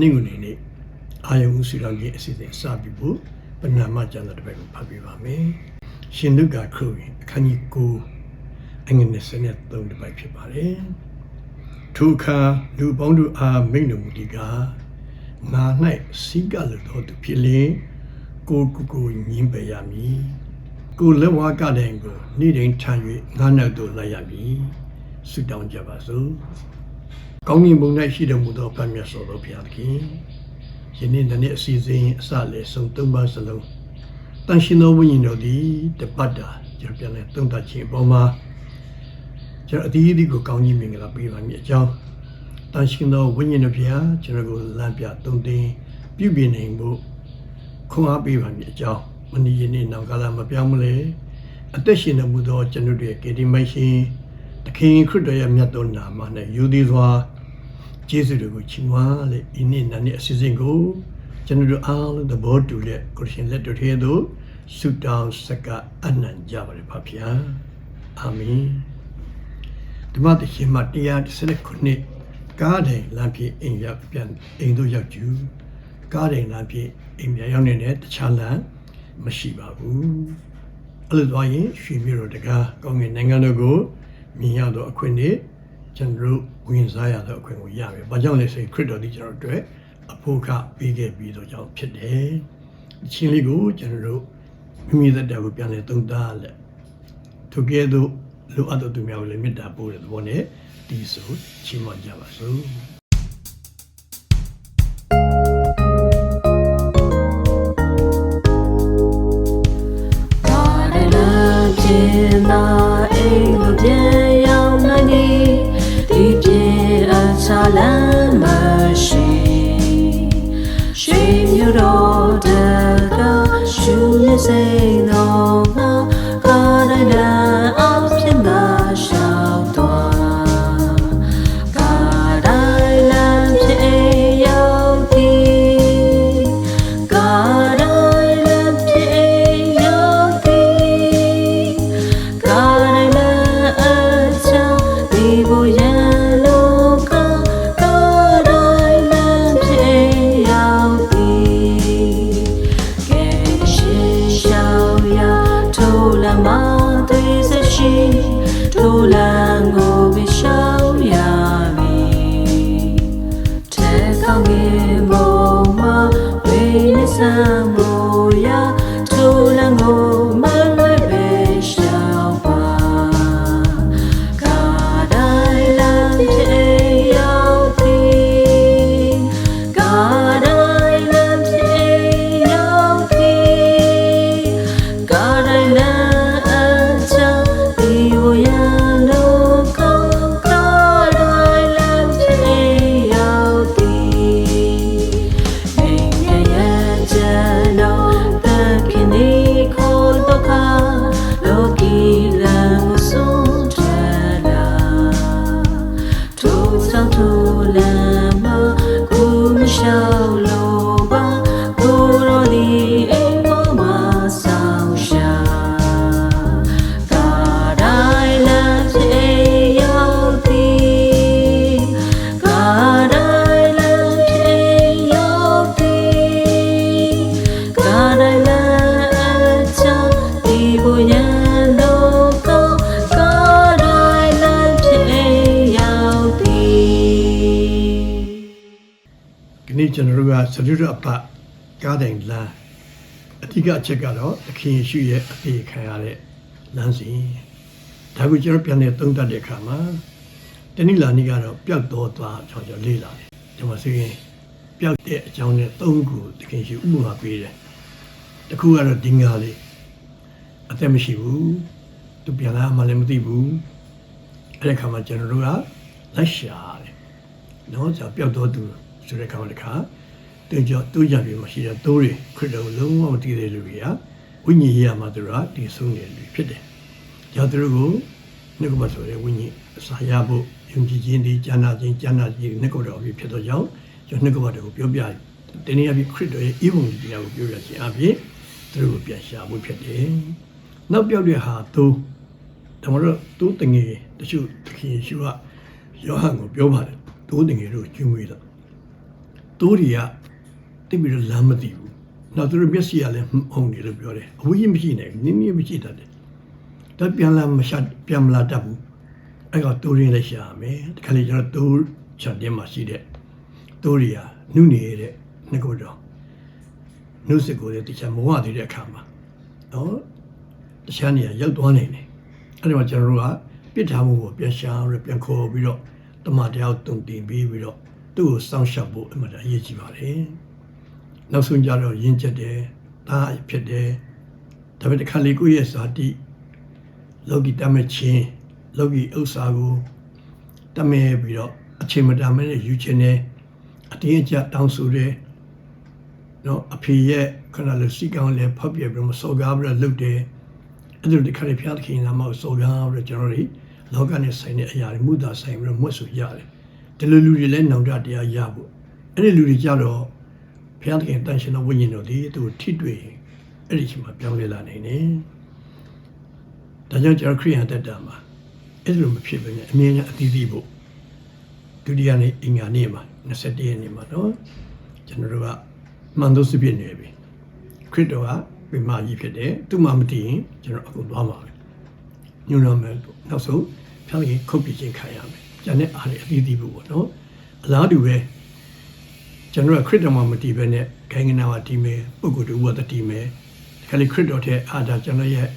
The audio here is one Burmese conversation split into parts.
တနင်္ဂနွေနေ့အာယုံဆူတော်ကြီးအစီအစဉ်စပြီးဖို့ပဏာမကျမ်းစာတစ်ပတ်ကိုဖတ်ပြပါမယ်။ရှင်လုကာခရစ်ဝင်အခန်းကြီး9အငယ်23တစ်ပတ်ဖြစ်ပါတယ်။ထိုအခါလူပေါင်းတို့အားမိန့်တော်မူသည်ကားငါ၌စီကလတော်သူဖြစ်လင်ကိုကိုကိုညင်းပယ်ရမည်။ကိုလက်ဝါးကတဲ့ကိုနေ့တိုင်းထမ်း၍ငါနောက်သို့လိုက်ရမည်။ဆုတောင်းကြပါစို့။ ကောင်းကင်ဘုံ၌ရှိတော်မူသောဖခင်မြတ်စွာဘုရားသခင်ယနေ့နေ့အစီအစဉ်အစလည်းဆုံးသုံးပါးစလုံးတန်ရှင်သောဝိညာဉ်တော်သည်တပတ်တာကျွန်တော်ပြန်လဲသုံးသပ်ခြင်းအပေါ်မှာကျွန်တော်အသီးအသီးကိုကောင်းကြီးမင်္ဂလာပေးပါမည်အကြောင်းတန်ရှင်သောဝိညာဉ်တော်ဘုရားကျွန်တော်ကိုလမ်းပြသုံးသင်ပြုပြင်နိုင်ဖို့ခွန်အားပေးပါမည်အကြောင်းမနည်းယနေ့နောင်ကာလမပြောင်းမလဲအသက်ရှင်တော်မူသောကျွန်တော်တို့ရဲ့ကေဒီမိုက်ရှင် သခင်ခရစ်တော်ရဲ့မြတ်သောနာမနဲ့ယူသည်စွာကျေးဇူးတွေကိုချီးမွမ်းလေဒီနေ့နာနေ့အစီအစဉ်ကိုကျွန်တော်တို့အားလုံးသဘောတူတဲ့ကိုရှင်လက်တော်ထဲသို့ဆုတောင်းစကအနံ့ကြပါလေပါဗျာအာမင်ဓမ္မတရှင်မ119နှစ်ကားတိုင်လမ်းပြေအိမ်ရောက်ပြန်အိမ်တို့ရောက်ကျူကားတိုင်လမ်းပြေအိမ်ပြန်ရောက်နေတဲ့တခြားလမ်းမရှိပါဘူးအဲ့လိုသွားရင်ရွှေမြို့တော်တကားကောင်းကင်နိုင်ငံတော်ကို မြင်ရတော့အခွင့်နဲ့ကျွန်တော်တို့ဝင်စားရတဲ့အခွင့်ကိုရမယ်။ဘာကြောင့်လဲဆိုရင်ခရစ်တော်ဒီကျွန်တော်တို့အတွက်အဖို့ခပေးခဲ့ပြီးတော့ကြောင့်ဖြစ်တယ်။ဒီချင်းလေးကိုကျွန်တော်တို့မိမိသက်တာကိုပြန်လဲသုံးသပ်လက်။ထိုကဲ့သို့လိုအပ်တဲ့သူများကိုလည်းမေတ္တာပို့တဲ့သဘောနဲ့ဒီဆိုချီးမွမ်းကြပါစို့ နေ့ကျွန်တော်တို့ကသတိရအပကားတိုင်လမ်းအဓိကအချက်ကတော့သခင်ယေရှုရဲ့အသေးခံရတဲ့လမ်းစဉ်ဒါကိုကျွန်တော်ပြန်နေသုံးသပ်တဲ့အခါမှာတနည်းလာနေ့ကတော့ပျောက်တော်သွားအကြောင်းကျွန်တော်လေ့လာတယ်ဒီမှာဆိုရင်ပျောက်တဲ့အကြောင်းနဲ့သုံးခုသခင်ယေရှုဥပမာပေးတယ်တစ်ခုကတော့ဒင်္ဂါလေးအသက်မရှိဘူးသူပြန်လာမှလည်းမသိဘူးအဲ့ဒီခါမှာကျွန်တော်တို့ကလက်ရှာတယ်နော်じゃပျောက်တော့သူဆိုတဲ့ခါမှာတခါ တင်ကြတူးကြပြီမရှိတဲ့တိုးတွေခရစ်တော်ကိုလုံးဝမတည်တဲ့လူတွေကဝိညာဉ်ရေးရမှာသူတို့ကတည်ဆုံးနေလူဖြစ်တယ်။ကြောင့်သူတို့ကိုနှုတ်ကပဆိုတဲ့ဝိညာဉ်အစာရဖို့ယုံကြည်ခြင်းဒီကျမ်းနာခြင်းကျမ်းနာခြင်းနှုတ်ကပတော်ပြီးဖြစ်တော့ကြောင့်ကျွန်တော်နှုတ်ကပတော်ကိုပြောပြတနည်းအားဖြင့်ခရစ်တော်ရဲ့ဤဘုံတရားကိုပြောပြခြင်းအပြင်သူတို့ကိုပြန်ရှာဖို့ဖြစ်တယ်။နောက်ပြောက်တဲ့ဟာသူဒါမှမဟုတ်သူတငယ်တချို့သခင်ယေရှုကယောဟန်ကိုပြောပါတယ်သူတငယ်တို့ကျွေးမွေးတော့တိုးတွေက တိတ်ပြီးတော့လမ်းမသိဘူးနောက်သူတို့မျက်စိကလည်းဟုံနေလို့ပြောတယ်အဝေးကြီးမရှိနိုင်ဘူးနင်းနင်းမရှိတတ်တယ်ဒါပြန်လာမရှာပြန်မလာတတ်ဘူးအဲ့ကတိုးရင်းလည်းရှာရမယ်တခါလေကျွန်တော်တိုးချန်တင်းမှာရှိတဲ့တိုးတွေကနုနေတဲ့ငကိုတော့နုစစ်ကိုလည်းတခြားမဝသေးတဲ့အခါမှာနော်တခြားနေရာရောက်သွားနေတယ်အဲ့ဒီမှာကျွန်တော်တို့ကပြစ်ထားမှုကိုပြန်ရှာရပြန်ခေါ်ပြီးတော့တမတရားတုံတင်ပြီးပြီးတော့သူ့ကိုစောင့်ရှောက်ဖို့အမှန်တအရေးကြီးပါတယ် နောက်ဆုံးကြတော့ရင်းချက်တယ်ဒါဖြစ်တယ်ဒါပေမဲ့တစ်ခါလေကိုယ့်ရဲ့ဇာတိလောကီတမချင်းလောကီဥစ္စာကိုတမဲပြီးတော့အချိန်မတန်မဲနဲ့ယူခြင်းနဲ့အတင်းအကျပ်တောင်းဆိုတယ်နော်အဖေရဲ့ခဏလေးစီကောင်းလဲဖောက်ပြပြီးမစော်ကားပြီးတော့လုပ်တယ်အဲ့ဒါဒီခါလေးဖျားသခင်နာမကိုစော်ကားပြီးတော့ကျွန်တော်တို့လောကနဲ့ဆိုင်တဲ့အရာတွေမူတာဆိုင်ပြီးတော့မွတ်ဆိုရတယ်ဒီလိုလူတွေလည်းနောင်တတရားရဖို့အဲ့ဒီလူတွေကြတော့ ဖျားသခင်တန်ရှင်တော်ဝိညာဉ်တော်ဒီသူထိတွေ့ရင်အဲ့ဒီချိန်မှာပြောင်းလဲလာနိုင်တယ်ဒါကြောင့်ကျွန်တော်ခရိယန်တက်တာမှာအဲ့ဒီလိုမဖြစ်ဘဲနဲ့အမြင်နဲ့အသီးသီးဖို့ဒုတိယနေ့အင်္ဂါနေ့မှာ21ရက်နေ့မှာနော်ကျွန်တော်တို့ကမှန်သောစပြည့်နေပြီခရစ်တော်ကပြမကြီးဖြစ်တယ်သူမှမတည်ရင်ကျွန်တော်အခုသွားမှာပဲညွှန်ရမယ်နောက်ဆုံးဖျောင်းရင်ခုတ်ပြခြင်းခံရမယ်ကျန်တဲ့အားတွေအသီးသီးဖို့ပေါ့နော်အလားတူပဲ ကျွန်တော်ကခရစ်တော်မှမတည်ဘဲနဲ့ခိုင်ငနာမှာတည်မယ်ပုဂ္ဂိုလ်တူဝတ်တည်မယ်ဒီခါလေးခရစ်တော်တဲ့အားဒါကျွန်တော်ရဲ့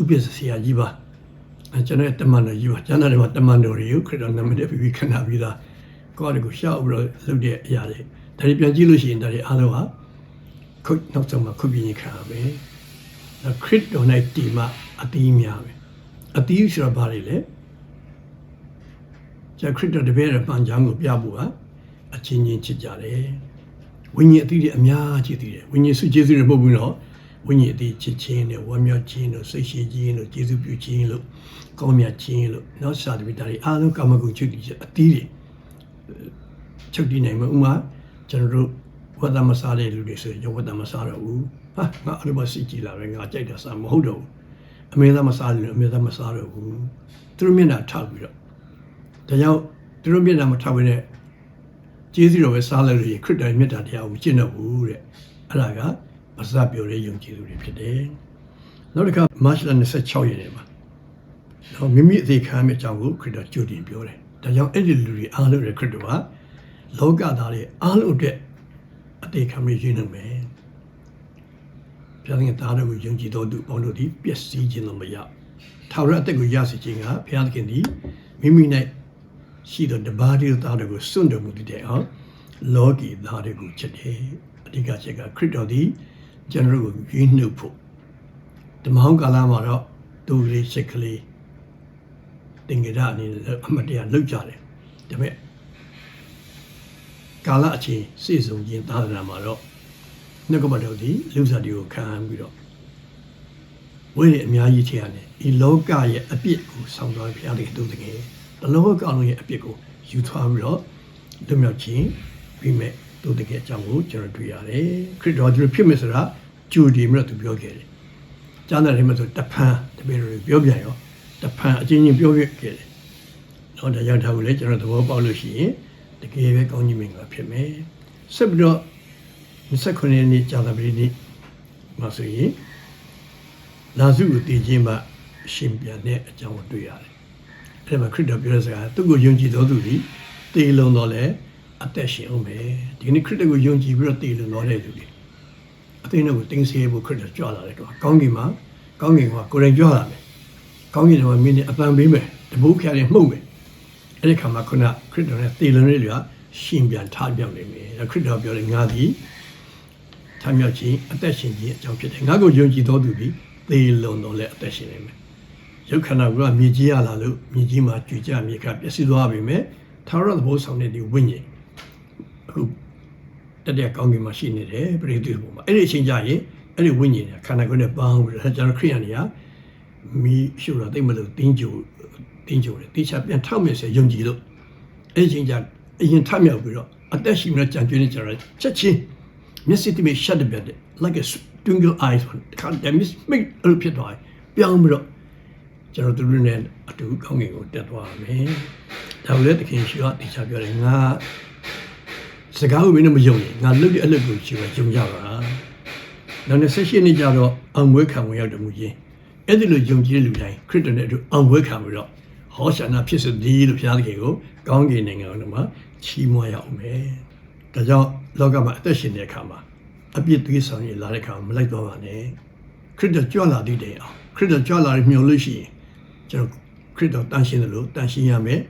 ဥပ္ပစ္စဆရာကြီးပါအဲကျွန်တော်ရဲ့တမန်တော်ကြီးပါကျန်တဲ့မှာတမန်တော်တွေကိုခရစ်တော်နာမနဲ့ပြီးပြီးခဏပြီးသားကိုယ့်အကိုရှောက်ပြီးတော့လုပ်တဲ့အရာတွေဒါတွေပြန်ကြည့်လို့ရှိရင်ဒါတွေအားလုံးဟာခုတ်နောက်ဆုံးမှာခုတ်ပြင်းခံရမယ်။ဒါခရစ်တော်၌တည်မှအသီးများပဲ။အသီးဆိုတော့ဘာတွေလဲ။ကျခရစ်တော်တပည့်ရဲ့ပန်ချောင်းကိုပြဖို့က အချင်းချင်းချစ်ကြတယ်။ဝိညာဉ်အသီးတွေအများကြီးတည်တယ်။ဝိညာဉ်စုကျေးဇူးတွေမဟုတ်ဘူးနော်။ဝိညာဉ်အသီးချစ်ခြင်းနဲ့ဝမ်းမြောက်ခြင်းတို့စိတ်ရှိခြင်းတို့ကျေးဇူးပြုခြင်းလို့ကောင်းမြတ်ခြင်းလို့နောက်စာတပိတာတွေအားလုံးကာမဂုဏ်ချုပ်တည်ချက်အသီးတွေချုပ်တည်နိုင်မှာဥမာကျွန်တော်တို့ဝတ်သမစားတဲ့လူတွေဆိုရင်ဝတ်သမစားတော့ဘူးဟာငါအဲ့လိုမစီကြည်လာပဲငါကြိုက်တာစားမဟုတ်တော့ဘူးအမေသမစားတယ်အမေသမစားတော့ဘူးသူတို့မျက်နှာထောက်ပြီးတော့ဒါကြောင့်သူတို့မျက်နှာမထောက်ဘဲနဲ့ ကျေးဇူးတော်ပဲစားလိုက်လို့ရခရစ်တော်မြတ်တာတရားကိုကျင့်တော့ဘူးတဲ့အဲ့ဒါကပါဇတ်ပြောတဲ့ယုံကြည်သူတွေဖြစ်တယ်နောက်တစ်ခါမတ်လ26ရက်နေ့မှာတော့မိမိအသေးခံမဲ့အကြောင်းကိုခရစ်တော်ကြိုတင်ပြောတယ်ဒါကြောင့်အဲ့ဒီလူတွေအားလုံးရဲ့ခရစ်တော်ကလောကသားတွေအားလုံးအတွက်အသေးခံရခြင်းနဲ့မယ်။ဘုရားခင်သားတော်ကိုယုံကြည်တော်သူပေါင်းတို့သည်ပျက်စီးခြင်းတော့မရ။ထာဝရအသက်ကိုရစေခြင်းကဘုရားခင်သည်မိမိ၌ ရှိသောတပါးတည်းသားတော်ကိုစွန့်တော်မူတဲ့အောင်လောကီသားတွေကိုချစ်တယ်။အဓိကချက်ကခရစ်တော်သည်ကျွန်တော်တို့ကိုရွေးနှုတ်ဖို့ဓမ္မဟောင်းကာလမှာတော့သူကလေးစိတ်ကလေးတင်ကြရအနေနဲ့အမတ်တရားလောက်ကြတယ်။ဒါပေမဲ့ကာလအချင်းစိစုံခြင်းသာသနာမှာတော့နှုတ်ကပတော်ဒီလူစားတွေကိုခံပြီးတော့ဝိရအများကြီးချေရတယ်ဒီလောကရဲ့အပြစ်ကိုဆောင်သွားဖျားတဲ့သူတကယ် တလောကလုံးရဲ့အပြစ်ကိုယူသွားပြီးတော့လွတ်မြောက်ခြင်းပြီးမဲ့သူတကယ်အကြောင်းကိုကျွန်တော်တွေ့ရတယ်ခရစ်တော်ဒီလိုဖြစ်မယ်ဆိုတာကြိုတည်ပြီးတော့သူပြောခဲ့တယ်ကျမ်းစာထဲမှာဆိုတဖန်တပည့်တော်ပြောပြန်ရောတဖန်အချင်းချင်းပြောခဲ့တယ်တော့ဒါကြောင့်ဒါကိုလည်းကျွန်တော်သဘောပေါက်လို့ရှိရင်တကယ်ပဲကောင်းကြီးမင်္ဂလာဖြစ်မယ်ဆက်ပြီးတော့29ရက်နေ့ကြာသပတေးနေ့မှာဆိုရင်လာစုကိုတည်ခြင်းမှရှင်ပြန်တဲ့အကြောင်းကိုတွေ့ရတယ် အဲ့ဒါမှာခရစ်တော်ပြောတဲ့စကားသူ့ကိုယုံကြည်တော်သူသည်တည်လုံတော်လဲအသက်ရှင်အောင်ပဲဒီနေ့ခရစ်တော်ကိုယုံကြည်ပြီးတော့တည်လုံတော်တဲ့သူတွေအသိဉာဏ်ကိုတင်းစေဖို့ခရစ်တော်ကြွလာတယ်တော့ကောင်းကင်မှာကောင်းကင်ကကိုယ်တိုင်ကြွလာမယ်ကောင်းကင်မှာမင်းနဲ့အပန်ပေးမယ်တဘိုးဖျားတယ်မှုတ်မယ်အဲ့ဒီခါမှာခုနခရစ်တော်နဲ့တည်လုံတဲ့လူကရှင်ပြန်ထားပြောင်းနေမယ်ခရစ်တော်ပြောတယ်ငါသည်ထားမြောက်ခြင်းအသက်ရှင်ခြင်းအကြောင်းဖြစ်တယ်ငါကိုယုံကြည်တော်သူသည်တည်လုံတော်လဲအသက်ရှင်နေမယ် ရုပ်ခန္ဓာကမြေကြီးရလာလို့မြေကြီးမှာကြွကြမြေကပျက်စီးသွားပြီမဲ့သာရသဘောဆောင်တဲ့ဒီဝိညာဉ်အခုတတရကောင်းကင်မှာရှိနေတယ်ပရိသေဘုံမှာအဲ့ဒီအချိန်ကျရင်အဲ့ဒီဝိညာဉ်ကခန္ဓာကိုယ်နဲ့ပေါင်းပြီးတော့ကျွန်တော်ခရိယန်တွေကမိရှုတာသိမလို့တင်းကြိုတင်းကြိုတယ်တေချာပြန်ထောက်မယ်ဆိုယုံကြည်လို့အဲ့ဒီအချိန်ကျအရင်ထမြောက်ပြီးတော့အသက်ရှိနေကြံကျွေးနေကြတာချက်ချင်းမျက်စိတိမိရှက်တဲ့ပြတ်တယ် like a twinkle eyes ခါတယ်မစ်မိတ်အဲ့လိုဖြစ်သွားပြောင်းပြီးတော့ ကျွန်တော်တို့နဲ့အတူကောင်းကင်ကိုတက်သွားမယ်။ဒါလည်းတခင်ရှိကတေချာပြောတယ်ငါစစကားကိုမင်းတို့မယုံရင်ငါလုပ်တဲ့အလုပ်ကိုရှင်ပဲယုံကြပါနောက်နဲ့ဆက်ရှိနေကြတော့အောင်မွေးခံဝင်ရောက်တော်မူခြင်းအဲ့ဒီလိုယုံကြည်တဲ့လူတိုင်းခရစ်တော်နဲ့အတူအောင်မွေးခံပြီးတော့ဟောရှာနာဖြစ်စေသည်လို့ဘုရားသခင်ကိုကောင်းကင်နိုင်ငံတော်မှာချီးမွမ်းရအောင်မယ်ဒါကြောင့်လောကမှာအသက်ရှင်တဲ့အခါမှာအပြစ်သွေးဆောင်ရလာတဲ့အခါမလိုက်တော့ပါနဲ့ခရစ်တော်ကြွလာသည့်တိုင်အောင်ခရစ်တော်ကြွလာပြီးမျှော်လို့ရှိရင် ကျွန်တော်ခရစ်တော်တန်ရှင်းတယ်လို့တန်ရှင်းရမယ်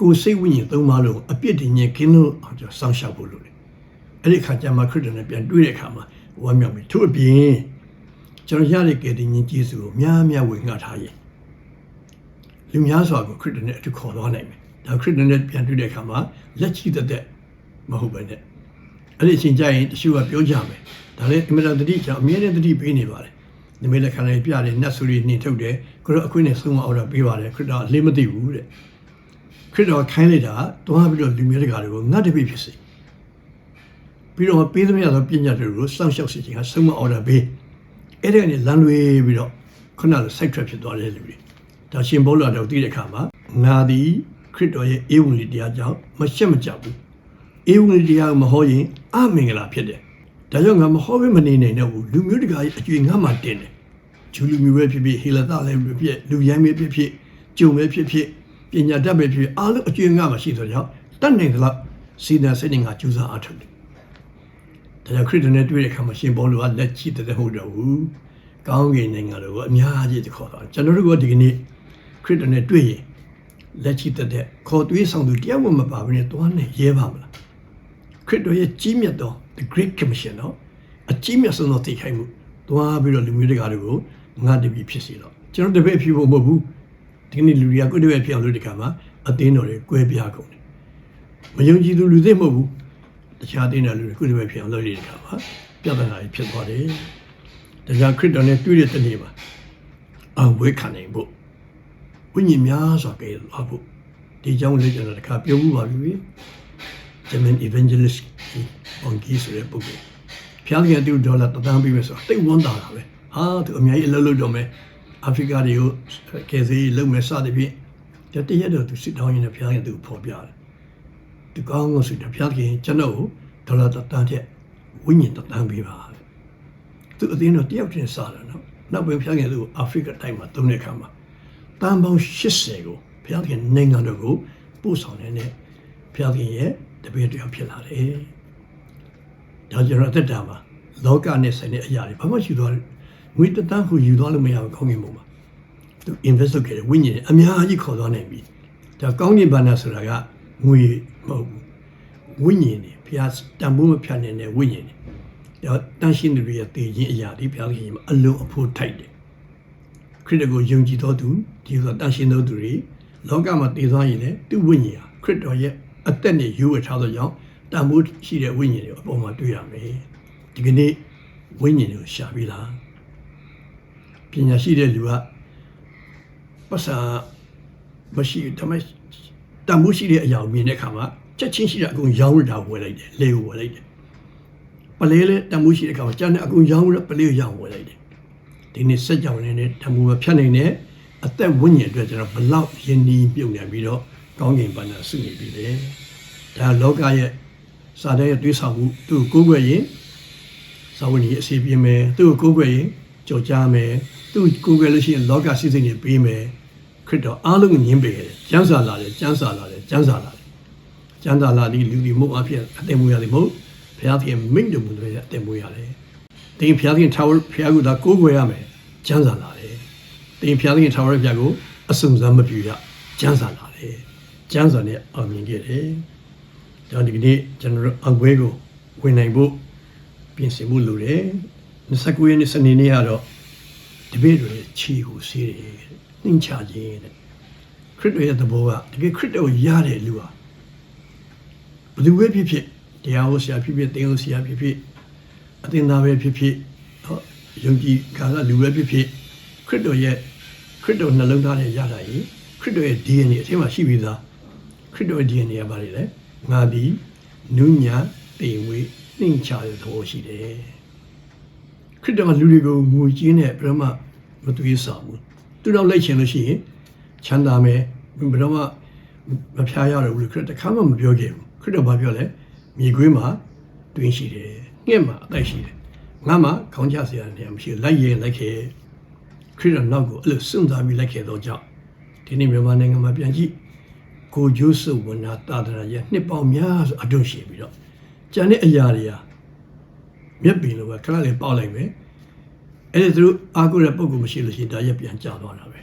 ကိုယ်စိတ်ဝိညာဉ်သုံးပါးလုံးအပြစ်တင်ခြင်းကင်းလို့အောင်ကျွန်တော်စောင့်ရှောက်ဖို့လိုတယ်အဲ့ဒီခါကျမှခရစ်တော်နဲ့ပြန်တွေ့တဲ့အခါမှာဝမ်းမြောက်ပြီထို့အပြင်ကျွန်တော်ရတဲ့ကယ်တင်ခြင်းကျေးဇူးကိုများများဝေငှထားရင်လူများစွာကိုခရစ်တော်နဲ့အတူခေါ်သွားနိုင်မယ်ဒါခရစ်တော်နဲ့ပြန်တွေ့တဲ့အခါမှာလက်ချီသက်သက်မဟုတ်ပဲနဲ့အဲ့ဒီအချိန်ကျရင်တချို့ကပြောကြမယ်ဒါလည်းအမြဲတမ်းတတိကြောင့်အမြဲတမ်းတတိပေးနေပါတယ် ဒီမေလက်ခံလေးပြတယ်နတ်ဆူရီနှင်ထုတ်တယ်ခရစ်တော်အခွင့်နဲ့ဆုံးမအော်တာပေးပါတယ်ခရစ်တော်အလေးမသိဘူးတဲ့ခရစ်တော်ခိုင်းလိုက်တာတွားပြီးတော့လူမျိုးတကာတွေကိုငတ်တပိဖြစ်စေပြီးတော့ပေးသမျှသောပညာတွေကိုစောင့်ရှောက်စေခြင်းကဆုံးမအော်တာပေးအဲ့ဒီကနေလမ်းလွေပြီးတော့ခုနကစိုက်ထွက်ဖြစ်သွားတဲ့လူတွေဒါရှင်ဘောလာတော့သိတဲ့အခါမှာငါသည်ခရစ်တော်ရဲ့အေဝံဂေလိတရားကြောင့်မရှက်မကြဘူးအေဝံဂေလိတရားကိုမဟောရင်အမင်္ဂလာဖြစ်တယ် ဒါကြောင့်ငါမဟောဘဲမနေနိုင်တော့ဘူးလူမျိုးတကာရဲ့အကျွေးငါမှတင်တယ်ဂျူလူမျိုးပဲဖြစ်ဖြစ်ဟေလသလည်းဖြစ်ဖြစ်လူရိုင်းပဲဖြစ်ဖြစ်ဂျုံပဲဖြစ်ဖြစ်ပညာတတ်ပဲဖြစ်ဖြစ်အားလုံးအကျွေးငါမှရှိဆိုတော့တတ်နိုင်သလောက်စီနာစိတ်နဲ့ငါကြိုးစားအားထုတ်တယ်ဒါကြောင့်ခရစ်တော်နဲ့တွေ့တဲ့အခါမှာရှင်ဘောလူကလက်ချတဲ့ဟုတ်တော့ဘူးကောင်းကင်နိုင်ငံတော်ကိုအများကြီးတခေါ်တော့ကျွန်တော်တို့ကဒီကနေ့ခရစ်တော်နဲ့တွေ့ရင်လက်ချတဲ့တဲ့ခေါ်သွေးဆောင်သူတရားဝင်မပါဘဲနဲ့တွားနေရဲပါမလားခရစ်တော်ရဲ့ကြီးမြတ်သော the great commission နော်အကြီးမြတ်ဆုံးသောသိခိုင်းမှုတွားပြီးတော့လူမျိုးတကာတွေကိုငါတပည့်ဖြစ်စီတော့ကျွန်တော်တပည့်ဖြစ်ဖို့မဟုတ်ဘူးဒီကနေ့လူတွေကကိုယ်တပည့်ဖြစ်အောင်လုပ်တဲ့ခါမှာအသင်းတော်တွေကွဲပြားကုန်တယ်မယုံကြည်သူလူသိမဟုတ်ဘူးတခြားအသင်းတော်လူတွေကိုယ်တပည့်ဖြစ်အောင်လုပ်ရတဲ့ခါမှာပြဿနာကြီးဖြစ်သွားတယ်ဒါကြောင့်ခရစ်တော်နဲ့တွေ့တဲ့တနေ့မှာအောင်ဝေးခံနိုင်ဖို့ဝိညာဉ်များစွာကဲသွားဖို့ဒီကြောင့်လေ့ကျင့်တဲ့ခါပြောမှုပါပြီဂျမ န် evangelist ဘုံကြီးဆိုတဲ့ပုဂ္ဂိုလ်ဖျားခင်တူဒေါ်လာတသန်းပေးမယ်ဆိုတော့တိတ်ဝန်းတာတာပဲဟာသူအများကြီးအလုပ်လုပ်တော့မယ်အာဖရိကတွေကိုကယ်ဆယ်ရေးလုပ်မယ်စသဖြင့်တတရက်တော့သူစစ်တောင်းရင်လည်းဖျားခင်သူဖော်ပြတယ်ဒီကောင်းလို့ဆိုတော့ဖျားခင်ကျွန်တော်ကိုဒေါ်လာတသန်းချက်ဝိညာဉ်တသန်းပေးပါသူအသင်းတော့တယောက်ချင်းစားတယ်နော်နောက်ပဲဖျားခင်သူအာဖရိကတိုင်းမှာသုံးတဲ့အခါမှာတန်ပေါင်း80ကိုဖျားခင်နိုင်ငံတော်ကိုပို့ဆောင်နေတဲ့ဖျားခင်ရဲ့တပည့်တရားဖြစ်လာတယ် ဒါကျွန်တော်အသက်တာမှာလောကနဲ့ဆိုင်တဲ့အရာတွေဘာမှရှိသွားတယ်ငွေတသန်းကိုယူသွားလို့မရဘူးကောင်းကင်ဘုံမှာသူ invest လုပ်ခဲ့တဲ့ဝိညာဉ်အများကြီးခေါ်သွားနိုင်ပြီဒါကောင်းကင်ဘာနာဆိုတာကငွေမဟုတ်ဘူးဝိညာဉ်တွေဘုရားတန်ဖိုးမဖြတ်နိုင်တဲ့ဝိညာဉ်တွေဒါတန်ရှင်းတွေရဲ့တည်ခြင်းအရာတွေဘုရားခင်မှာအလုံးအဖို့ထိုက်တယ်ခရစ်တော်ကိုယုံကြည်တော်သူဒီလိုတန်ရှင်းတော်သူတွေလောကမှာတည်သွားရင်လည်းသူ့ဝိညာဉ်ဟာခရစ်တော်ရဲ့အသက်နဲ့ယူဝဲထားသောကြောင့် တန်ဖိုးရှိတဲ့ဝိညာဉ်တွေအပေါ်မှာတွေ့ရမယ်ဒီကနေ့ဝိညာဉ်တွေကိုရှာပြီးလားပညာရှိတဲ့လူကပတ်စာမရှိတမတန်ဖိုးရှိတဲ့အရာကိုမြင်တဲ့အခါမှာချက်ချင်းရှိတဲ့အကုန်ရောင်းရတာဝယ်လိုက်တယ်လေကိုဝယ်လိုက်တယ်ပလဲလေတန်ဖိုးရှိတဲ့အခါမှာကျန်တဲ့အကုန်ရောင်းရပလဲကိုရောင်းဝယ်လိုက်တယ်ဒီနေ့စက်ကြောင်နေနဲ့တန်ဖိုးမဖြတ်နိုင်တဲ့အသက်ဝိညာဉ်အတွက်ကျွန်တော်ဘလောက်ယဉ်နီးပြုံနေပြီးတော့ကောင်းကင်ဘဏ္ဍာစုနေပြီလေဒါလောကရဲ့ စာတဲ့ရဲ့တွေးဆောင်မှုသူ့ကိုကိုယ်ွယ်ရင်ဇာဝနီအစီပြင်းမယ်သူ့ကိုကိုယ်ွယ်ရင်ကြော်ကြားမယ်သူ့ကိုကိုယ်ွယ်လို့ရှိရင်လောကစီစဉ်နေပေးမယ်ခရစ်တော်အားလုံးကိုညင်ပေးတယ်ကျမ်းစာလာတယ်ကျမ်းစာလာတယ်ကျမ်းစာလာတယ်ကျမ်းစာလာပြီးလူဒီမုတ်အဖြစ်အသိမွေးရတယ်မဟုတ်ဘုရားခင်မိန့်တော်မူတယ်အသိမွေးရတယ်တင်းဘုရားခင်ထာဝရဘုရားကဒါကိုကိုယ်ွယ်ရမယ်ကျမ်းစာလာတယ်တင်းဘုရားခင်ထာဝရဘုရားကိုအစုံစမ်းမပြူရကျမ်းစာလာတယ်ကျမ်းစာနဲ့အောင်မြင်ခဲ့တယ် ဒါဒီကနေ့ကျွန်တော်တို့အကွဲကိုဝင်နိုင်ဖို့ပြင်ဆင်မှုလိုတယ်29ရက်နေ့စနေနေ့ကတော့တပည့်တွေခြေကိုဆေးတယ်နှင်းချခြင်းတဲ့ခရစ်တော်ရဲ့သဘောကတကယ်ခရစ်တော်ကိုရတဲ့လူဟာဘယ်သူပဲဖြစ်ဖြစ်တရားဟောဆရာဖြစ်ဖြစ်သင်ဟောဆရာဖြစ်ဖြစ်အသင်သားပဲဖြစ်ဖြစ်ဟောယုံကြည်ကာကလူပဲဖြစ်ဖြစ်ခရစ်တော်ရဲ့ခရစ်တော်နှလုံးသားနဲ့ရတာရင်ခရစ်တော်ရဲ့ DNA အထက်မှာရှိပြီးသားခရစ်တော်ရဲ့ DNA ကဘာလဲလဲ ငါဒီနုညာတေဝေနှိမ်ချတဲ့သဘောရှိတယ်ခရစ်တော်ကလူတွေကိုငွေကြီးနဲ့ပြမမသွေးဆောင်ဘူးသူတော့လိုက်ချင်လို့ရှိရင်ချမ်းသာမယ်ဘယ်တော့မှမဖျားရတော့ဘူးခရစ်တခါမှမပြောခဲ့ဘူးခရစ်တော်ဘာပြောလဲမြေခွေးမှာတွင်းရှိတယ်ငှက်မှာအသက်ရှိတယ်ငါမှခေါင်းချစရာနေရာမရှိဘူးလိုက်ရင်လိုက်ခဲ့ခရစ်တော်နောက်ကိုအဲ့လိုစွန့်စားပြီးလိုက်ခဲ့တော့ကြောင့်ဒီနေ့မြန်မာနိုင်ငံမှာပြန်ကြည့် ကိုကျိုးစုဝနာတာဒရာရဲ့နှစ်ပေါင်းများစွာအတွန့်ရှည်ပြီးတော့ကျန်တဲ့အရာတွေဟာမျက်ပင်လိုပဲခဏလေးပေါက်လိုက်မယ်အဲ့ဒီသူတို့အာကုတဲ့ပုံကမရှိလို့ရှိရင်ဒါရက်ပြန်ကျသွားတာပဲ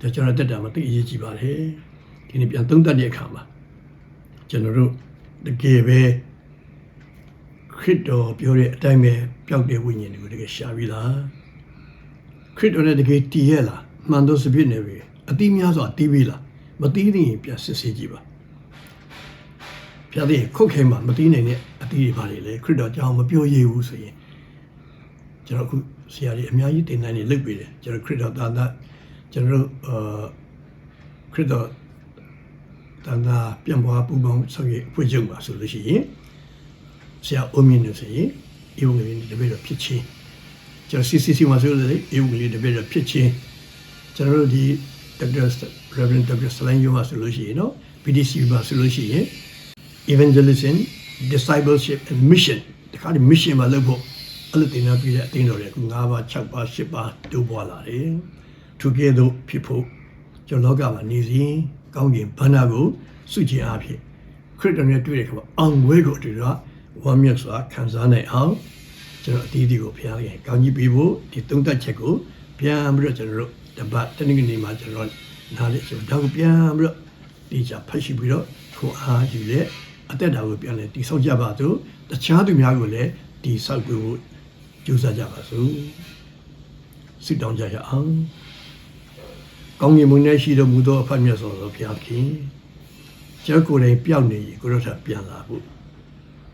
ဒါကျွန်တော်တက်တာမသိအရေးကြီးပါတယ်ဒီနေ့ပြန်သုံးသပ်တဲ့အခါမှာကျွန်တော်တို့တကယ်ပဲခရစ်တော်ပြောတဲ့အတိုင်းပဲပျောက်တဲ့ဝိညာဉ်တွေကိုတကယ်ရှာပြီးလားခရစ်တော်နဲ့တကယ်တည်ရဲ့လားမှန်တော့စပြစ်နေပြီအတိများစွာတီးပြီလား မတီးရင်ပြန်စစ်ဆေးကြည့်ပါပြတဲ့ခုတ်ခဲမှာမတီးနိုင်တဲ့အတီးတွေပါလေလေခရစ်တော်ကြောင့်မပြောရဘူးဆိုရင်ကျွန်တော်အခုဆရာကြီးအများကြီးတင်နိုင်နေလုပ်ပေးတယ်ကျွန်တော်ခရစ်တော်သာသာကျွန်တော်တို့အာခရစ်တော်သာသာပြန်ပွားပူပေါင်းဆောင်ရွက်အဖွဲ့ချုပ်ပါဆိုလို့ရှိရင်ဆရာအုံးမြင့်နေဆိုရင်ဧဝံဂေလိတပည့်တော်ဖြစ်ချင်းကျွန်တော် CCC မှာဆိုလို့လေဧဝံဂေလိတပည့်တော်ဖြစ်ချင်းကျွန်တော်တို့ဒီ Dr. Reverend Dr. Salan Yo မှာဆိုလို့ရှိရင်နော် PDC မှာဆိုလို့ရှိရင် evangelism discipleship and mission တခါဒီ mission မှာလုပ်ဖို့အဲ့လိုတင်ပြပြတဲ့အတင်းတော်တွေအခု9ပါး6ပါး10ပါးတိုးပွားလာတယ်သူကဲ့သို့ဖြစ်ဖို့ကျွန်တော်လောကမှာနေစဉ်ကောင်းကင်ဘန္နာကိုစုကျင်အားဖြင့်ခရစ်တော်နဲ့တွေ့တဲ့အခါမှာအောင်ဝဲကိုအတူတူဝမ်းမြောက်စွာခံစားနိုင်အောင်ကျွန်တော်အတီးတီကိုဖျားရင်ကောင်းကြီးပေးဖို့ဒီသုံးသက်ချက်ကိုပြန်ပြီးတော့ကျွန်တော်တို့ တပတ်တနင်္ဂနွေမှာကျွန်တော်နားလေကျွန်တော်တော့ပြန်ပြီးတော့ဒီချဖတ်ရှိပြီးတော့ထိုအားယူတဲ့အသက်တာကိုပြန်လဲတိဆောက်ကြပါစို့တခြားသူများကိုလည်းဒီဆောက်ဖို့ကြိုးစားကြပါစို့ဆုတောင်းကြရအောင်ကောင်းကင်ဘုံထဲရှိတော်မူသောအဖတ်မြတ်စွာသောဘုရားခင်ကျောက်ကိုယ်တိုင်ပျောက်နေရင်ကိုရထပြန်လာဖို့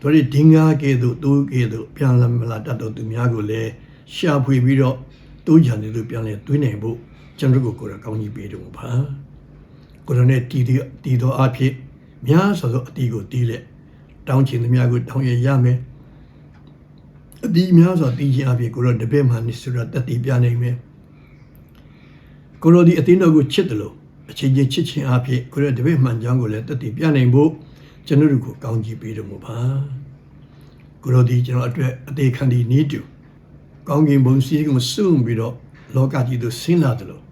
တို့ဒီဒင်္ဂါကဲ့သို့သူကဲ့သို့ပြန်လာမလာတတ်တော်သူများကိုလည်းရှာဖွေပြီးတော့တူးချန်တွေလို့ပြန်လဲတွင်းနိုင်ဖို့ ကျွန်တော်တို့ကိုယ်တော်ကောင်းကြီးပေးတော်မူပါကိုယ်တော်နဲ့တည်တည်တည်တော်အဖြစ်များစွာသောအတီးကိုတီးလက်တောင်းချင်သမျှကိုတောင်းရရမယ်အတီးများစွာတီးခြင်းအဖြစ်ကိုယ်တော်တပည့်မှနေဆိုတော့တတိပြနိုင်မယ်ကိုယ်တော်ဒီအတင်းတော်ကိုချစ်တယ်လို့အချင်းချင်းချစ်ခြင်းအဖြစ်ကိုယ်တော်တပည့်မှန်ကြောင်းကိုလည်းတတိပြနိုင်ဖို့ကျွန်တော်တို့ကိုကောင်းကြီးပေးတော်မူပါကိုယ်တော်ဒီကျွန်တော်အတွက်အသေးခံဒီနေတူကောင်းကင်ဘုံစီးကိုစွန့်ပြီးတော့လောကကြီးသို့ဆင်းလာတယ်လို့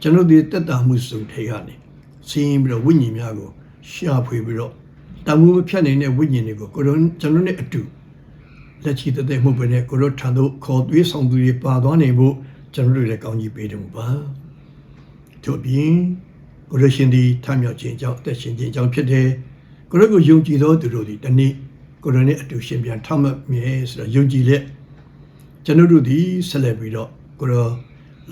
ကျွန်တော်ဒီတက်တာမှုစုံထေကနေဆင်းပြီးတော့ဝိညာဉ်များကိုရှာဖွေပြီးတော့တမှုမဖြတ်နိုင်တဲ့ဝိညာဉ်တွေကိုကိုယ်တော်ကျွန်တော်နဲ့အတူလက်ချီတသက်မှုပဲနဲ့ကိုယ်တော်ထံသို့ခေါ်သွေးဆောင်သူတွေပါသွားနိုင်ဖို့ကျွန်တော်တို့လည်းကောင်းကြီးပေးတယ်မူပါတို့ပြင်ကိုရရှင်ဒီထမြောက်ခြင်းအကြောင်းအသက်ရှင်ခြင်းအကြောင်းဖြစ်တယ်ကိုရကိုယုံကြည်သောသူတို့ဒီတနေ့ကိုရနဲ့အတူရှင်ပြန်ထမှတ်မြဲဆိုတော့ယုံကြည်လက်ကျွန်တော်တို့ဒီဆက်လက်ပြီးတော့ကိုရ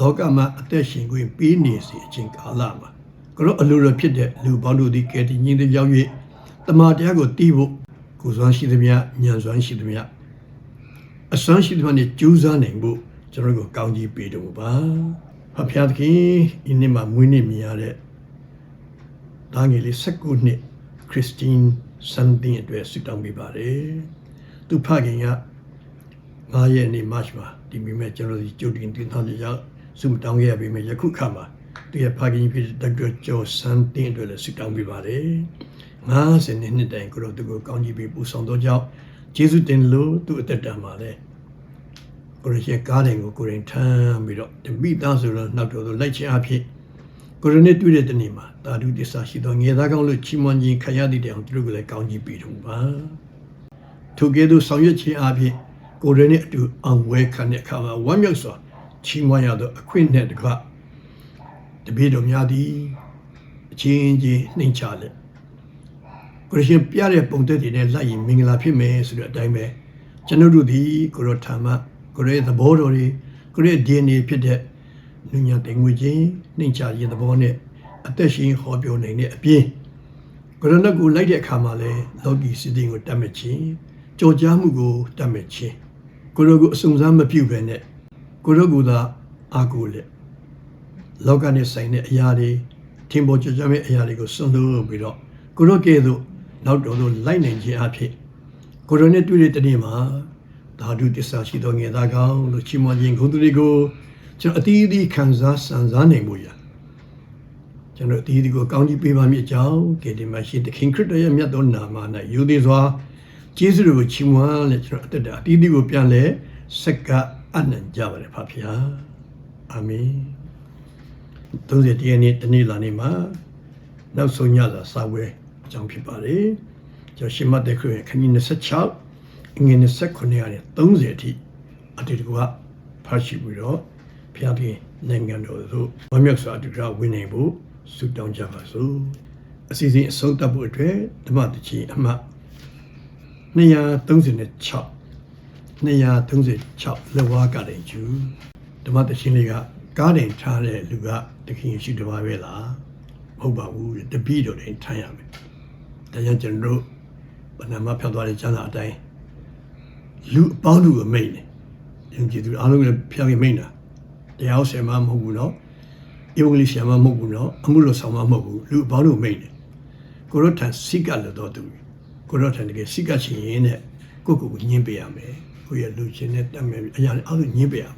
လောကမှာအသက်ရှင်ခွင့်ပေးနေစီအချိန်ကာလမှာကိုရအလိုတော်ဖြစ်တဲ့လူပေါင်းတို့ဒီကဲတည်ညီတဲ့ရောက်၍တမန်တရားကိုတီးဖို့ကိုယ်စွမ်းရှိသမျှဉာဏ်စွမ်းရှိသမျှအစွမ်းရှိသမျှနဲ့ကြိုးစားနိုင်ဖို့ကျွန်တော်တို့ကောင်းကြီးပေးတော်ပါဖဖျားသခင်ဒီနေ့မှာမွေးနေ့မြင်ရတဲ့ဒါငယ်လေး19နှစ်ခရစ်စတင်းစန်တင်အတွက်ဆုတောင်းပေးပါတယ်သူဖခင်က9ရက်နေ့မတ်မှာဒီမိမဲ့ကျွန်တော်ဒီကြိုတင်တင်ထားကြရ ဆုတောင်းခဲ့ရပြီမဲ့ယခုခါမှာသူရဲ့ဖခင်ဖြစ်တဲ့ဒေါက်တာဂျော်စန်တင်အတွက်လည်းဆုတောင်းပေးပါတယ်50နှစ်တိုင်ကိုတော့သူကိုကောင်းကြီးပေးပူဆောင်တော့ကြောင့်ယေရှုတင်လို့သူအသက်တာမှာလည်းကိုရရှင်ကားတိုင်းကိုကိုရင်ထမ်းပြီးတော့တပိသားဆိုတော့နောက်တော်သို့လိုက်ချင်အဖြစ်ကိုရနဲ့တွေ့တဲ့တနေ့မှာတာဓုတစ္ဆာရှိသောငေသားကောင်းလို့ချီးမွမ်းခြင်းခံရသည့်တောင်သူတို့ကလည်းကောင်းကြီးပေးတော်ပါထိုကဲ့သို့ဆောင်ရွက်ခြင်းအဖြစ်ကိုရနဲ့အတူအောင်ဝဲခံတဲ့အခါမှာဝမ်းမြောက်စွာ ချီးမွမ်းရသောအခွင့်နဲ့တကွတပည့်တော်များသည်အချင်းချင်းနှိမ်ချလက်ကိုရရှင်ပြတဲ့ပုံသက်တွေနဲ့လိုက်ရင်မင်္ဂလာဖြစ်မယ်ဆိုတဲ့အတိုင်းပဲကျွန်တော်တို့ဒီကိုရောထာမကိုရဲသဘောတော်တွေကိုရဲ DNA ဖြစ်တဲ့လူညာတင်ငွေချင်းနှိမ်ချခြင်းသဘောနဲ့အသက်ရှင်ဟောပြောနိုင်တဲ့အပြင်ကိုရနကိုလိုက်တဲ့အခါမှာလဲလောကီစီတင်ကိုတတ်မဲ့ခြင်းကြော်ကြားမှုကိုတတ်မဲ့ခြင်းကိုရောကိုအစုံစမ်းမပြုတ်ပဲနဲ့ ကိုရောကိုသာအာကိုလက်လောကနဲ့ဆိုင်တဲ့အရာတွေထင်ပေါ်ကြကြမဲ့အရာတွေကိုစွန့်လို့ပြီးတော့ကိုရောကဲ့သို့နောက်တော်သို့လိုက်နိုင်ခြင်းအဖြစ်ကိုရောနဲ့တွေ့တဲ့တနေ့မှာဓာတုတစ္ဆာရှိသောငယ်သားကောင်းလို့ချီးမွမ်းခြင်းဂုဏ်တွေကိုကျွန်တော်အတီးအတီးခံစားစံစားနိုင်မှုရကျွန်တော်အတီးအတီးကိုကောင်းကြီးပေးပါမည်အကြောင်းကေဒီမရှိသခင်ခရစ်တော်ရဲ့မြတ်သောနာမ၌ယူသည်စွာကျေးဇူးတော်ကိုချီးမွမ်းလဲကျွန်တော်အသက်တာအတီးတီးကိုပြန်လဲစက္က အနံ့ကြပါလေဖဖျားအာမင်30ရက်နေ့တနေ့လာနေ့မှာနောက်ဆုံးညစာစာဝဲအကြောင်းဖြစ်ပါတယ်ကျွန်တော်ရှင်းမှတ်တဲ့ခရစ်ခန်းကြီး26အငယ်29ရာနဲ့30အထိအတေတကွာဖတ်ရှိပြီးတော့ဖျားပြင်းနိုင်ငံတော်သို့ဝမ်းမြောက်စွာအတူတူဝင်နိုင်ဖို့ဆုတောင်းကြပါစို့အစီအစဉ်အဆုံးသတ်ဖို့အတွက်ဓမ္မတချီအမှတ်236 236လက်ဝါးကတဲ့ကျူဓမ္မတရှင်လေးကကားတင်ထားတဲ့လူကတခင်ရှိတပါးပဲလားမဟုတ်ပါဘူးတပည့်တော်တင်ထားရမယ်ဒါကြောင့်ကျွန်တော်တို့ဗနာမဖြောက်သွားတဲ့ကျမ်းစာအတိုင်းလူအပေါင်းလူကိုမိတ်တယ်ယုံကြည်သူအားလုံးလည်းဖျောက်ပြီးမိတ်တာတရားဆရာမမဟုတ်ဘူးနော်ဧဝံဂေလိဆရာမမဟုတ်ဘူးနော်အမှုလို့ဆောင်မမဟုတ်ဘူးလူအပေါင်းလူမိတ်တယ်ကိုရောထန်စိကလို့တော့သူကိုရောထန်တကယ်စိကချင်ရင်တဲ့ကိုယ့်ကိုယ်ကိုညှင်းပေးရမယ် ကိုယ့်ရဲ့လူချင်းနဲ့တတ်မယ်အရာလည်းအားလုံးညှင်းပေးရမယ်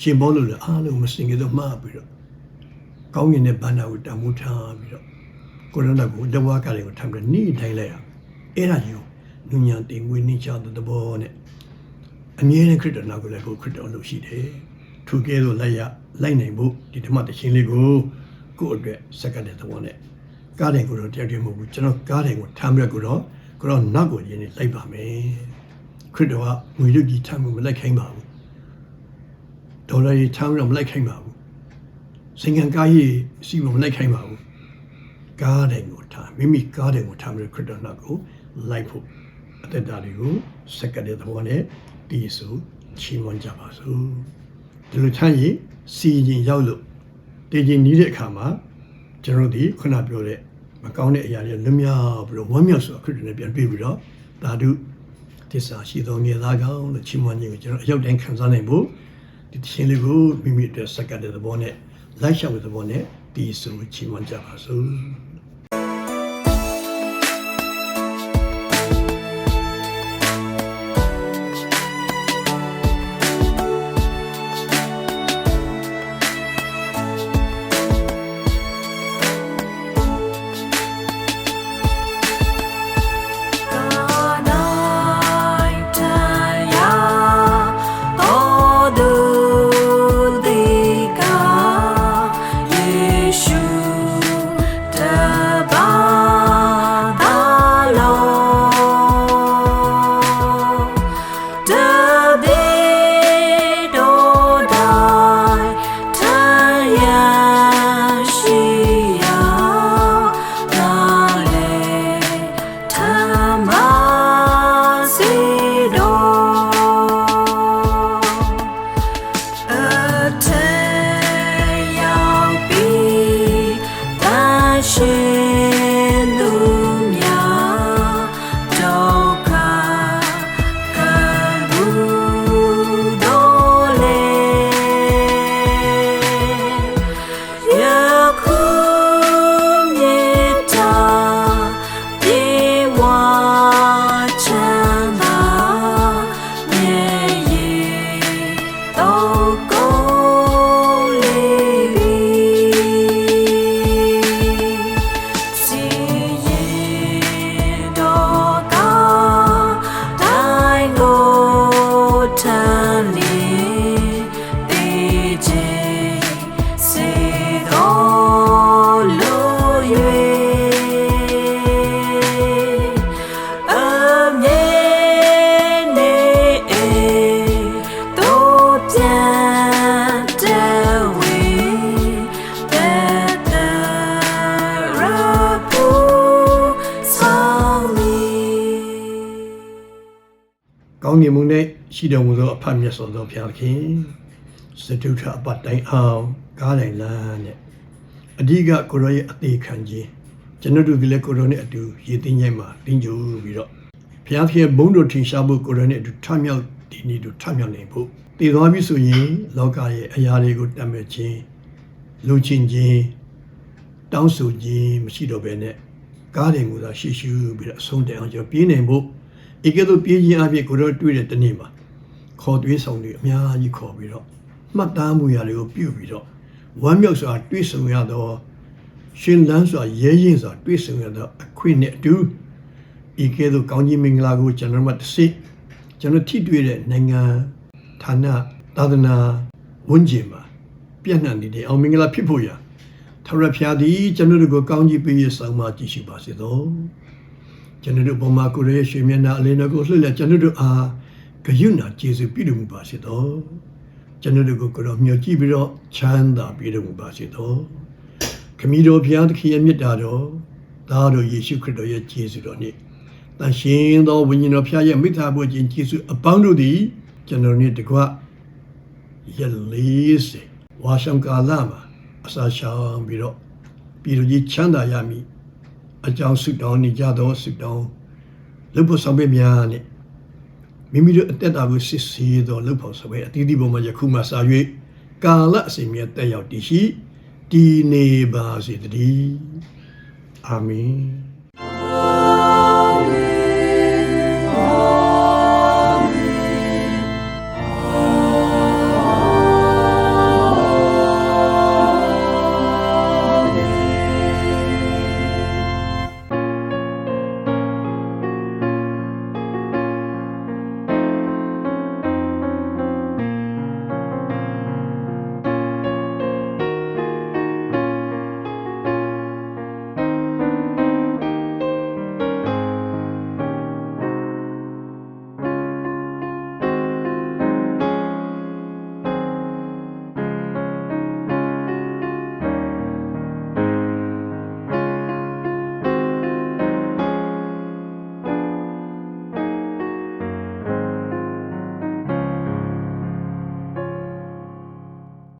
ရှင်ဘောလို့လည်းအားလုံးမစင်ကြတော့မှားပြီးတော့ကောင်းကင်တဲ့ဘန္နာကိုတမှုထားပြီးတော့ကိုရောနာကိုတဝါကလေးကိုထမ်းပြီးနှိတိုင်းလိုက်ရအဲ့ဒါကြီးကိုနုညာတင်ငွေနှိချတဲ့သဘောနဲ့အမြဲတမ်းခရစ်တော်နာကိုလည်းကိုခရစ်တော်လို့ရှိတယ်ထူကဲလို့လိုက်ရလိုက်နိုင်ဖို့ဒီဓမ္မတခြင်းလေးကိုကိုယ့်အတွက်စက္ကန့်တဲ့သဘောနဲ့ကားတယ်ကိုတော့တရားတည်းမဟုတ်ဘူးကျွန်တော်ကားတယ်ကိုထမ်းပြီးတော့ကိုတော့နောက်ကိုရင်းနေလိုက်ပါမယ် ခရစ်တော်ကငွေရုပ်ကြီးထမ်းမှုမလိုက်ခိုင်းပါဘူးဒေါ်လာကြီးထမ်းပြီးတော့မလိုက်ခိုင်းပါဘူးစင်ကန်ကားကြီးစီမမလိုက်ခိုင်းပါဘူးကားတယ်ကိုထားမိမိကားတယ်ကိုထားပြီးခရစ်တော်နောက်ကိုလိုက်ဖို့အသက်တာတွေကိုစက္ကန့်တဲ့သဘောနဲ့ဒီဆိုချီးမွမ်းကြပါစို့ဒီလိုချမ်းရင်စီရင်ရောက်လို့တည်ခြင်းနီးတဲ့အခါမှာကျွန်တော်ဒီခုနပြောတဲ့မကောင်းတဲ့အရာတွေလွတ်မြောက်ပြီးတော့ဝမ်းမြောက်စွာခရစ်တော်နဲ့ပြန်တွေ့ပြီးတော့သာဓု တစ္ဆာရှိသောမြေသားကောင်းလို့ချီးမွမ်းခြင်းကိုကျွန်တော်အရောက်တိုင်းခံစားနိုင်ဖို့ဒီတခြင်းလေးကိုမိမိအတွက်စက္ကန့်တဲ့သဘောနဲ့လိုက်ရှောက်တဲ့သဘောနဲ့ဒီဆိုချီးမွမ်းကြပါစို့ ကောင်းကင်ဘုံ၌ရှိတော်မူသောအဖတ်မြတ်စွာသောဘုရားခင်စတုထအပတ်တိုင်းအောင်ကားတိုင်းလမ်းနဲ့အဓိကကိုရောရဲ့အသေးခံခြင်းကျွန်တော်တို့ဒီလေကိုရောနဲ့အတူရည်သိမ်းခြင်းမှာတင်းကြိုပြီးတော့ဘုရားခင်ဘုံတော်ထင်ရှားဖို့ကိုရောနဲ့အတူထမြောက်ဒီနေ့တို့ထမြောက်နိုင်ဖို့တည်သွားပြီဆိုရင် လောကရဲ့အရာတွေကိုတတ်မဲ့ခြင်းလူချင်းခြင်းတောင်းဆိုခြင်းမရှိတော့ဘဲနဲ့ကားတွေကိုသာရှေ့ရှုပြီးတော့အဆုံးတိုင်အောင်ကျွန်တော်ပြေးနိုင်ဖို့ ဧကဲ့သို့ပြေးခြင်းအဖြစ်ကိုတော့တွေ့တဲ့တနေ့မှာခေါ်သွေးဆောင်တွေအများကြီးခေါ်ပြီးတော့မှတ်သားမှုရာတွေကိုပြုပြီးတော့ဝမ်းမြောက်စွာတွေ့ဆုံရသောရှင်လန်းစွာရဲရင်စွာတွေ့ဆုံရသောအခွင့်နဲ့အတူဤကဲ့သို့ကောင်းကြီးမင်္ဂလာကိုကျွန်တော်တို့တစ်စိကျွန်တော်ထိတွေ့တဲ့နိုင်ငံဌာနသာသနာဝန်ကျင်မှာပြန့်နှံ့နေတဲ့အောင်မင်္ဂလာဖြစ်ဖို့ရာထရဖျားသည်ကျွန်တော်တို့ကိုကောင်းကြီးပေးရဆောင်မကြည့်ရှိပါစေသော ကျွန်တော်တို့ဘုံမှာကိုရရဲ့ရွှေမျက်နှာအလင်းတော်ကိုလှည့်လည်ကျွန်တော်တို့အားဂယုဏကျေးဇူးပြုတော်မူပါစေသောကျွန်တော်တို့ကိုကိုတော်မျှော်ကြည့်ပြီးတော့ချမ်းသာပေးတော်မူပါစေသောခမည်းတော်ဘုရားသခင်ရဲ့မြတ်တာတော်သားတော်ယေရှုခရစ်တော်ရဲ့ကျေးဇူးတော်နှင့်တန်ရှင်သောဝိညာဉ်တော်ဘုရားရဲ့မိသားဖို့ခြင်းကျေးဇူးအပေါင်းတို့သည်ကျွန်တော်နဲ့တကွရက်40ဝါဆောင်ကာလမှာအစာရှောင်ပြီးတော့ပြည်သူကြီးချမ်းသာရမည် အကြောင်းဆုတောင်းနေကြသောဆုတောင်းလုပ်ဖို့ဆောင်ပေးများနဲ့မိမိတို့အသက်တာကိုစစ်ဆေးသောလုပ်ဖို့ဆောင်ပေးအသီးသီးပေါ်မှာယခုမှစ၍ကာလအစဉ်မြတ်တက်ရောက်တည်ရှိတည်နေပါစေတည်းအာမင်